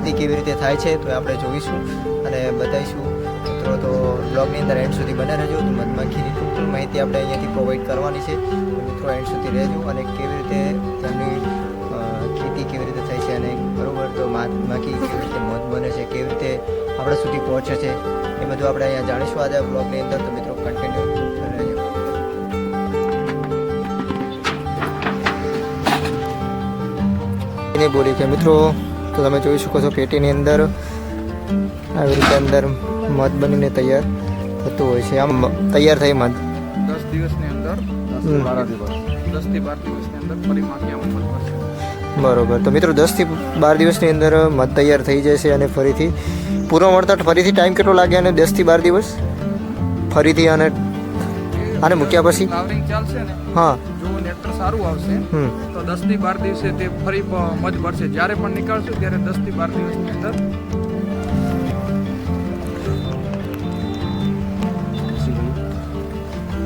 ખેતી કેવી રીતે થાય છે તો આપણે જોઈશું અને બતાવીશું. મિત્રો, તો બ્લોગની અંદર એન્ડ સુધી બને રહેજો. તો મધમાખીની ટોટલ માહિતી આપણે અહીંયાથી પ્રોવાઈડ કરવાની છે. તો મિત્રો એન્ડ સુધી રહેજો અને કેવી રીતે તેમની ખેતી કેવી રીતે થાય છે અને બરાબર, તો મધમાખી કેવી રીતે મધ બને છે, કેવી રીતે આપણા સુધી પહોંચે છે, એ બધું આપણે અહીંયા જાણીશું આજે બ્લોગની અંદર. તો મિત્રો કન્ટિન્યુ રહેજો. બોલી કે મિત્રો. તો તમે જોઈ શકો છો પેટીની અંદર આવી રીતે અંદર મધ બનીને તૈયાર થતું હોય છે. આમ તૈયાર થઈ મધ. દસ દિવસની અંદર દસથી બાર દિવસની અંદર ફરી માખી બરોબર. તો મિત્રો દસથી બાર દિવસની અંદર મધ તૈયાર થઈ જશે અને ફરીથી પૂરો મળતા ફરીથી ટાઈમ કેટલો લાગે અને દસથી બાર દિવસ? ફરીથી અને આને મૂક્યા પછી? હા. જો સારું આવશે. તો દસથી બાર દિવસે તે ફરી મજ ભરશે જ્યારે પણ નીકળશે ત્યારે દસથી બાર દિવસની અંદર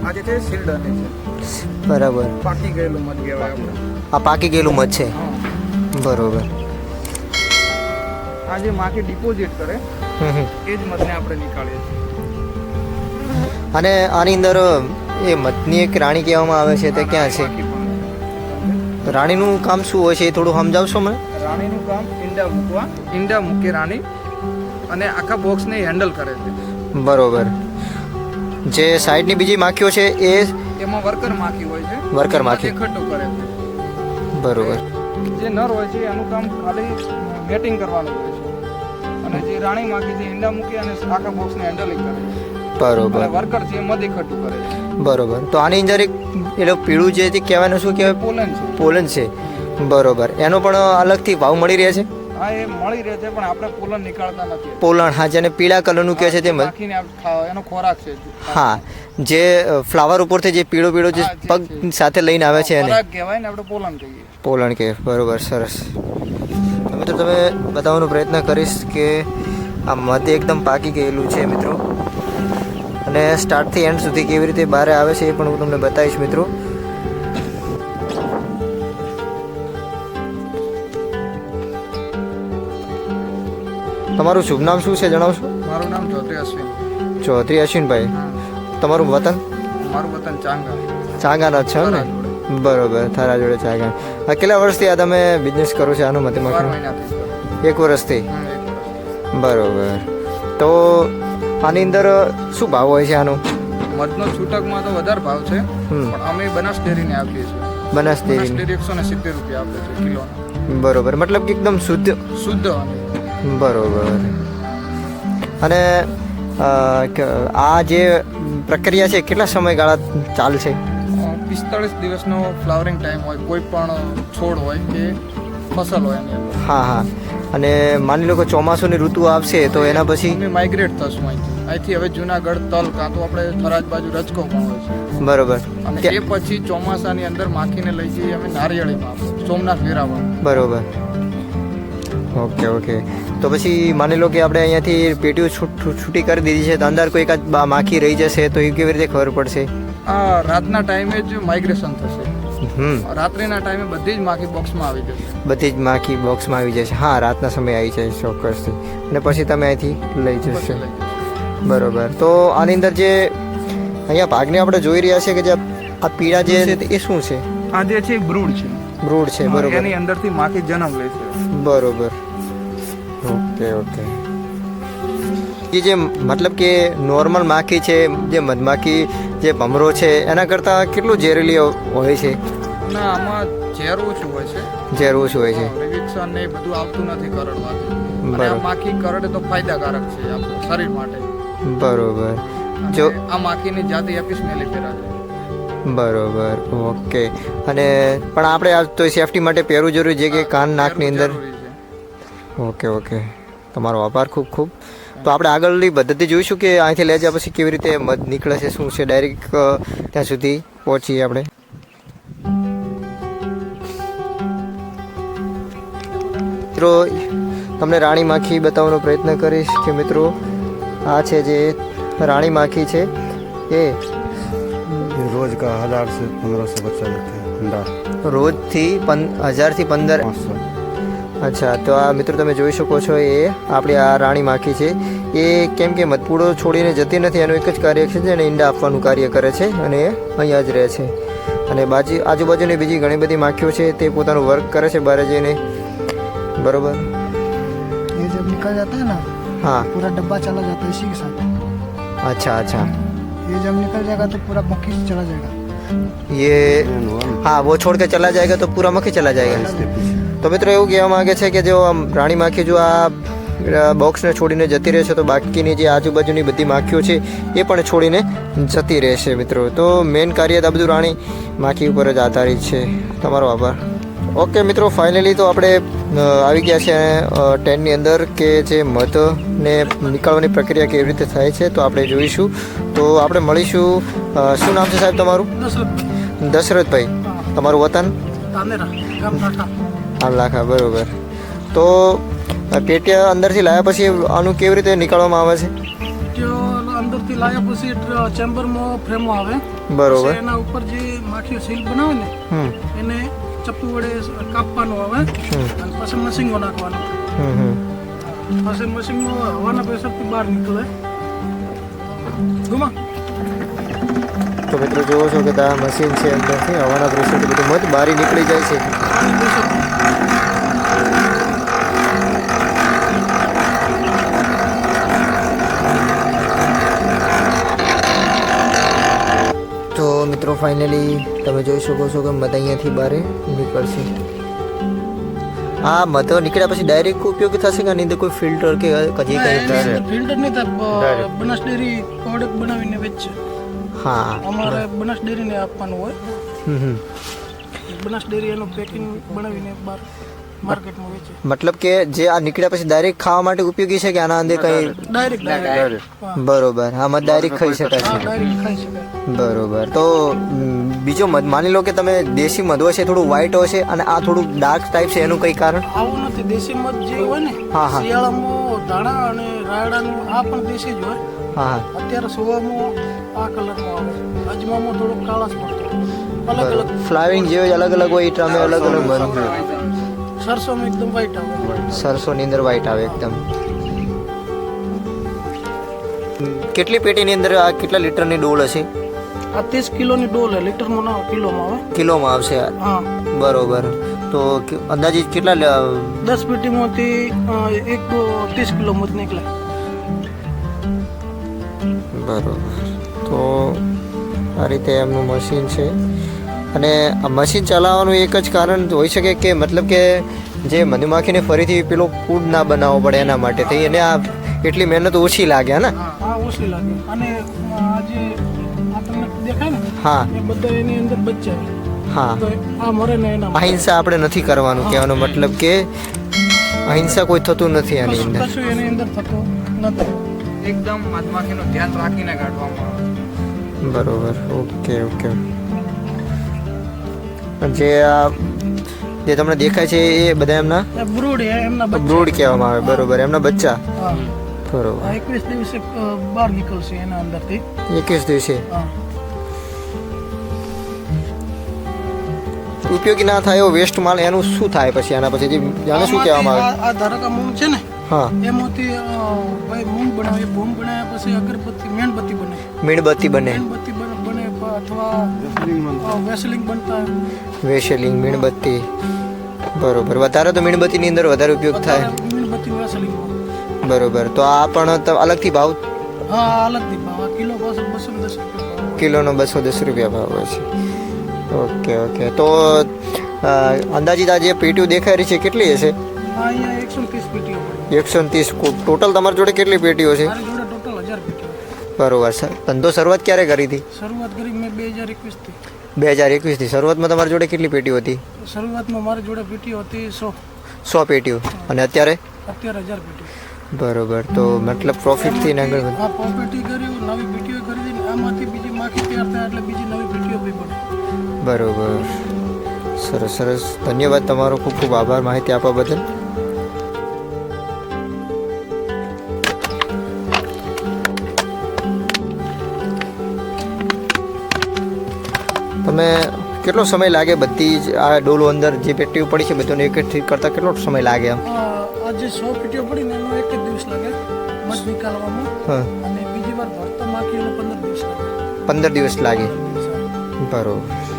આજે છે શિરડાની છે. બરાબર. પાકી ગયેલું મધ કહેવાય આપણે. આ પાકી ગયેલું મધ છે. બરોબર. આ જે માખી ડિપોઝિટ કરે. એ જ મધને આપણે નીકાળીએ છીએ. અને આની અંદર એ મધની એક રાણી કહેવામાં આવે છે તે ક્યાં છે? રાણીનું કામ શું હોય છે એ થોડું સમજાવશો મને? રાણીનું કામ ઈંડા મૂકવા ઈંડા મૂકે રાણી અને આખા બોક્સને હેન્ડલ કરે છે. બરોબર. જે સાઈડની બીજી માખીઓ છે એ એમાં વર્કર માખી હોય છે. વર્કર માખી. એકઠું કરે છે. બરોબર. જે નર હોય છે એનું કામ ખાલી મેટિંગ કરવાનું હોય છે. અને જે રાણી માખી છે ઈંડા મૂકે અને આખા બોક્સને હેન્ડલિંગ કરે છે. બરોબર. વર્કર છે એ મધ એકઠું કરે છે. બરોબર. તો આની અંદર એક એટલે પીળું જે તે કહેવાનું શું કહેવાય? પોલન છે. પોલન છે. બરોબર. એનો પણ અલગથી ભાવ મળી રહે છે? હા એ મળી રહે છે પણ આપણે પોલન નીકળતા નથી. પોલણ હા જેને પીળા કલરનું કહે છે તે એનો ખોરાક છે. હા જે ફ્લાવર ઉપરથી જે પીળો પીળો જે પગ સાથે લઈને આવે છે એને કહેવાય ને આપણે પોલન કહીએ. પોલણ કે બરોબર સરસ. તો મિત્રો તમે બતાવવાનો પ્રયત્ન કરીશ કે આ મધ એકદમ પાકી ગયેલું છે મિત્રો. અને સ્ટાર્ટથી એન્ડ સુધી કેવી રીતે બહાર આવે છે એ પણ હું તમને બતાવીશ મિત્રો. તમારું શુભ નામ શું છે જણાવશો? મારું નામ ચૌધરી અશ્વિન. ચૌધરી અશ્વિનભાઈ. તમારું વતન? મારું વતન ચાંગા. ચાંગાના છે ને? બરોબર થારા જોડે ચાંગા. કેટલા વર્ષથી આ તમે બિઝનેસ કરો છો આનું કરું. એક વર્ષથી. બરોબર. તો આની અંદર શું ભાવ હોય છે આનો? મધનો છૂટકમાં તો વધારે ભાવ છે પણ અમે બનાસ ડેરીને આપીએ છીએ. બનાસ ડેરી એકસો ને સિત્તેર રૂપિયા આપે છે કિલો બરોબર મતલબ કે એકદમ શુદ્ધ? શુદ્ધ બરોબર. અને આ જે પ્રક્રિયા છે કેટલા સમયગાળા ચાલશે પિસ્તાળીસ દિવસનો ફ્લાવરિંગ ટાઈમ હોય કોઈ પણ છોડ હોય કે ફસલ હોય એની હા હા. અને માની લો કે ચોમાસુની ઋતુ આવશે તો એના પછી? માઇગ્રેટ થશું અહીંથી. અહીંથી હવે જુનાગઢ તલ કાં તો આપણે થરાજ બાજુ રજકો પણ હોય છે. બરોબર. અને એ પછી ચોમાસાની અંદર માખીને લઈ જઈએ અમે નારિયેળીમાં સોમનાથ ફેરામાં બરોબર. Okay okay. તો પછી માની લો કે આપણે અહીંયાથી પેટીઓ છૂટ કરી દીધી છે તો અંદર કોઈ એકાદ માખી રહી જશે તો એ કેવી રીતે ખબર પડશે? આ રાતના ટાઈમે જ માઇગ્રેશન થશે. રાત્રિના ટાઈમે બધી જ માખી બોક્સમાં આવી જશે. બધી જ માખી બોક્સમાં આવી જશે. હા રાતના સમયે આવી જાય ચોક્કસથી. અને પછી તમે અહીંથી લઈ જશે. બરોબર. તો આની અંદર જે અહીંયા ભાગને આપણે જોઈ રહ્યા છે કે જે આ પીળા જે છે. એ શું છે? આ જે છે બ્રૂડ છે. બ્રૂડ છે બરોબર. એની અંદરથી માખી જન્મ લે છે. બરોબર. Okay okay. એ જે મતલબ કે નોર્મલ માખી છે જે મધમાખી જે ભમરો છે એના કરતાં કેટલું ઝેરીલી હોય છે? ના આમાં ઝેર ઓછું હોય છે. ઝેર ઓછું હોય છે. રિવિક્શન ને બધું આવતું નથી કરડવાથી. અને માખી કરડે તો ફાયદાકારક છે આપણા શરીર માટે. બરોબર. જો આ માખીની જાતે એપિસ મેલિફેરા છે બરોબર ઓકે. અને પણ આપણે આ તો સેફટી માટે પહેરવું જરૂરી છે કે કાન નાકની અંદર? Okay okay. તમારો આભાર ખૂબ ખૂબ. તો આપણે આગળની પદ્ધતિ જોઈશું કે અહીંથી લઈ જાય પછી કેવી રીતે મધ નીકળે છે શું છે? ડાયરેક્ટ ત્યાં સુધી પહોંચીએ આપણે. મિત્રો તમને રાણી માખી બતાવવાનો પ્રયત્ન કરીશ કે મિત્રો આ છે જે રાણી માખી છે. એ રોજ કા હજાર સે પંદરસો બચ્ચા દેતે હૈ અંડા રોજથી પન હજારથી પંદર અચ્છા તો આ મિત્રો તમે જોઈ શકો છો એ આપણી આ રાણી માખી છે. એ કેમ કે મધપૂડો છોડીને જતી નથી એનું એક જ કાર્ય છે જેને ઈંડા આપવાનું કાર્ય કરે છે અને અહીંયા જ રહે છે. અને બાજી આજુબાજુની બીજી ઘણી બધી માખીઓ છે તે પોતાનું વર્ક કરે છે બહાર જઈને. બરોબર? એ જબ નિકળ જતા ના है ना હા पूरा डब्बा चला जाता है इसी के साथ અચ્છા અચ્છા ये जब निकल जाएगा तो पूरा मक्खी चला जाएगा ये हाँ वो छोड़ के चला जाएगा तो पूरा मक्खी चला जाएगा તો મિત્રો એવું કહેવા માંગે છે કે જો આમ રાણી માખી જો આ બોક્સને છોડીને જતી રહેશે તો બાકીની જે આજુબાજુની બધી માખીઓ છે એ પણ છોડીને જતી રહેશે મિત્રો તો મેઇન કાર્ય તો આ બધું રાણી માખી ઉપર જ આધારિત છે તમારો આભાર ઓકે મિત્રો ફાઇનલી તો આપણે આવી ગયા છે ટેનની અંદર કે જે મધને નીકળવાની પ્રક્રિયા કેવી રીતે થાય છે તો આપણે જોઈશું. તો આપણે મળીશું શું નામ છે સાહેબ તમારું? દશરથભાઈ તમારું વતન? આમલાખા બરોબર. તો પેટિયા અંદરથી લાવ્યા પછી આનું કેવી રીતે નીકળવામાં આવે છે? અંદરથી લાવ્યા પછી ચેમ્બરમાં ફ્રેમો આવે. બરોબર. એના ઉપર જે માખીઓ સીલ બનાવે ને એને ચપ્પુ વડે કાપવાનું આવે અને પછી મશીનમાં નાખવાનું. પછી મશીનમાં હવાના પ્રેશરથી બહાર નીકળે. ગુમા. તો મિત્રો જોવો છો કે આ મશીન છે અંદરથી હવાના પ્રેશરથી બધું મધ બારી નીકળી જાય છે પાણી પ્રેશર તો મિત્રો ફાઇનલી તમે જોઈ શકો છો કે મધ અહીંયાથી બહાર નીકળશે. હા મધ નીકળ્યા પછી ડાયરેક્ટ ઉપયોગ થશે કે નહીં તો કોઈ ફિલ્ટર કે કજી કંઈ ફિલ્ટર નહીં થાય બનાસ ડેરી પ્રોડક્ટ બનાવીને વેચશે હા. અમારે બનાસ ડેરીને આપવાનું હોય. હમ હમ. બનાસ ડેરી એનું પેકિંગ બનાવીને બહાર માર્કેટમાં મતલબ કે જે આ નીકળ્યા પછી ડાયરેક્ટ ખાવા માટે ઉપયોગી છે કે આના અંદર કંઈ? ડાયરેક્ટ ડાયરેક્ટ હા. બરોબર. આમાં ડાયરેક્ટ ખાઈ શકાય છે. બરોબર. તો બીજો મધ માની લો કે તમે દેશી મધ હોય છે થોડું વ્હાઈટ હોય છે અને આ થોડું ડાર્ક ટાઈપ છે એનું કઈ કારણ? આવું નથી. દેશી મધ જે હોય ને હા, હા. શિયાળામાં ધાણા અને રાયડાનું આ પણ દેશી જ હોય. હા હા. અત્યારે સુવામાં આ કલરમાં આવે અજમામાં થોડોક કાળાશ પડતો. અલગ અલગ ફ્લાવરિંગ જેવો અલગ અલગ હોય એ તમે અલગ અલગ મધ. સરસોમાં એકદમ વ્હાઈટ આવે. સરસોની અંદર વ્હાઈટ આવે એકદમ. કેટલી પેટીની અંદર આ કેટલા લીટરની ડોલ હશે? આ ત્રીસ કિલોની ડોલ હે લીટરમાં ના કિલોમાં આવે. કિલોમાં આવશે આ. હા. બરોબર. તો અંદાજે કેટલા દસ પેટીમાંથી એક ત્રીસ કિલો મત નીકળે. બરોબર. તો આ રીતે એમનું મશીન છે. અને આ મશીન ચલાવવાનું એક જ કારણ હોઈ શકે કે મતલબ કે જે મધુમાખીને ફરીથી પેલો ફૂડ ના બનાવવો પડે એના માટે થઈ એને આ એટલી મહેનત ઓછી લાગે હે ને? હા ઓછી લાગે. અને આ જે આ તમને દેખાય ને હા. એ બધા એની અંદર બચ્ચા હા. આ મરે ને એના અહિંસા આપણે નથી કરવાનું કહેવાનો મતલબ કે અહિંસા કોઈ થતું નથી આની અંદર. કશું એની અંદર થતું નથી. એકદમ મધમાખીનું ધ્યાન રાખીને કાઢવામાં આવે બરોબર ઓકે ઓકે. જે આ જે તમને દેખાય છે એ બધા એમના બ્રૂડ એમના બ્રૂડ કહેવામાં આવે બરોબર એમના બચ્ચા. બરોબર. એકવીસ દિવસે બહાર નીકળશે એના અંદરથી. એકવીસ દિવસે. ઉપયોગી ના થાય એવો વેસ્ટ માલ એનું શું થાય પછી આના પછી? જાણે શું કહેવામાં આવે? આ ધારો કે મૂંગ છે ને હા. એમાંથી ભાઈ મૂંગ બનાવે મૂંગ બનાવ્યા પછી અગરબત્તી મેણબત્તી બને. મીણબત્તી બને. મેણબત્તી અથવા વેસલિંગ બનતા મીણબત્તી. બરોબર. વધારે તો મીણબત્તીની અંદર વધારે ઉપયોગ થાય. મીણબત્તી વેસલિંગ બરોબર. તો આ પણ તો અલગથી ભાવ? હા અલગથી ભાવ. કિલો બસો દસ રૂપિયા ભાવ. કિલોનો બસો દસ રૂપિયા ભાવ હોય છે. Okay okay. તો અંદાજિત આ જે પેટીઓ દેખાઈ રહી છે કેટલી હશે? એકસો ત્રીસ ટોટલ તમારી જોડે કેટલી પેટીઓ છે? બરોબર સર ધંધો શરૂઆત ક્યારે કરી હતી? શરૂઆત કરી મેં બે હજાર એકવીસથી બે હજાર એકવીસથી શરૂઆતમાં તમારી જોડે કેટલી પેટીઓ હતી? શરૂઆતમાં મારી જોડે પેટીઓ હતી સો. સો પેટીઓ. અને અત્યારે? અત્યારે હજાર પેટીઓ. બરોબર. તો મતલબ પ્રોફિટથી ને આગળ વધ- આ પ્રોપર્ટી કર્યું નવી પેટીઓ કરી દીધી આમાંથી બીજી માખી તૈયાર થાય એટલે બીજી નવી પેટીઓ બી બને. બરોબર. સરસ સરસ. ધન્યવાદ તમારો. ખૂબ ખૂબ આભાર માહિતી આપવા બદલ. કેટલો સમય લાગે બધી જ આ ડોલો અંદર જે પેટીઓ પડી છે બધું એકઠી કરતાં કેટલો સમય લાગે એમ? આ આ જે સો પેટીઓ પડી ને એનો એક જ દિવસ લાગે મધ નિકાલવામાં. હા. અને બીજી વાર ભરતો માખી એનો પંદર દિવસ લાગે. પંદર દિવસ લાગે. બરોબર.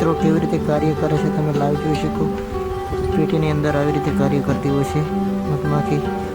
મિત્રો કેવી રીતે કાર્ય કરે છે તમે લાઈવ જોઈ શકો. પેટીની અંદર આવી રીતે કાર્ય કરતી હોય છે. મધમાખી.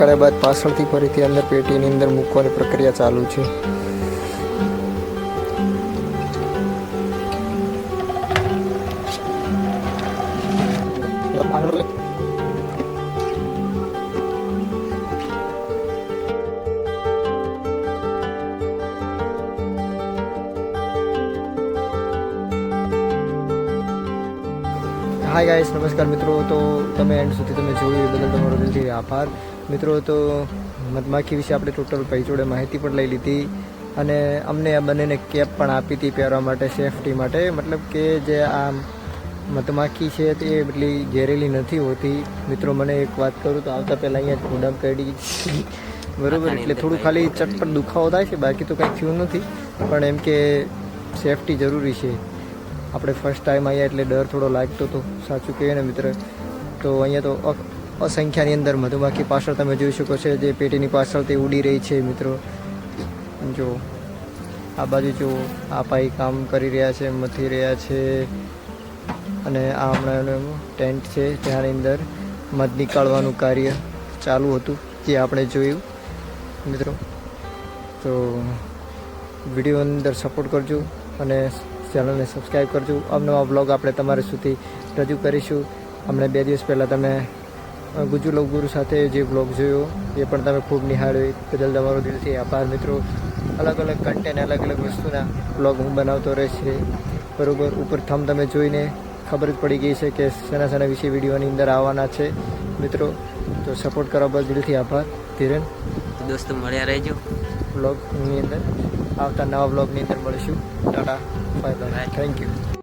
કર્યા બાદ પાછળથી ફરીથી અંદર પેટીની અંદર મૂકવાની પ્રક્રિયા ચાલુ છે. હાય ગાઈસ નમસ્કાર મિત્રો. તો તમે એન્ડ સુધી તમે જોયું એ બદલ તમારો દિલથી આભાર. મિત્રો તો મધમાખી વિશે આપણે ટોટલ જોડે માહિતી પણ લઈ લીધી અને અમને આ બંનેને કેપ પણ આપી હતી પહેરવા માટે સેફટી માટે. મતલબ કે જે આ મધમાખી છે તે એટલી ઝેરેલી નથી હોતી. મિત્રો મને એક વાત કરું તો આવતા પહેલાં અહીંયા ઢૂંઢામ કરી બરોબર એટલે થોડું ખાલી ચટપટ દુખાવો થાય છે બાકી તો કાંઈ થયું નથી. પણ એમ કે સેફટી જરૂરી છે. આપણે ફર્સ્ટ ટાઈમ આવ્યા એટલે ડર થોડો લાગતો હતો સાચું કહીએ ને મિત્ર? તો અહીંયા તો અસંખ્યાની અંદર મધુમાખી પાછળ તમે જોઈ શકો છો જે પેટીની પાછળ તે ઉડી રહી છે મિત્રો. જો, આ બાજુ જો આ ભાઈ કામ કરી રહ્યા છે, મથી રહ્યા છે. અને આ હમણાં ટેન્ટ છે ત્યાંની અંદર મધ નીકાળવાનું કાર્ય ચાલુ હતું, જે આપણે જોયું. મિત્રો, તો વીડિયો અંદર સપોર્ટ કરજો અને ચેનલને સબસ્ક્રાઈબ કરજો. અવનવા બ્લોગ આપણે તમારા સુધી રજૂ કરીશું. હમણાં બે દિવસ પહેલાં તમે ગુજુ લવગુરુ સાથે જે બ્લોગ જોયો એ પણ તમે ખૂબ નિહાળ્યો. બદલ તમારો દિલથી આભાર મિત્રો. અલગ અલગ કન્ટેન્ટ અલગ અલગ વસ્તુના બ્લોગ હું બનાવતો છે બરાબર ઉપર થમ તમે જોઈને ખબર જ પડી ગઈ છે કે શેના શેના વિશે વિડીયોની અંદર આવવાના છે. મિત્રો તો સપોર્ટ કરવા બદલ દિલથી આભાર. ધીરેન દોસ્તો મળ્યા રહેજો. બ્લોગની અંદર. આવતા નવા બ્લોગની અંદર મળીશું. Tata bye bye thank you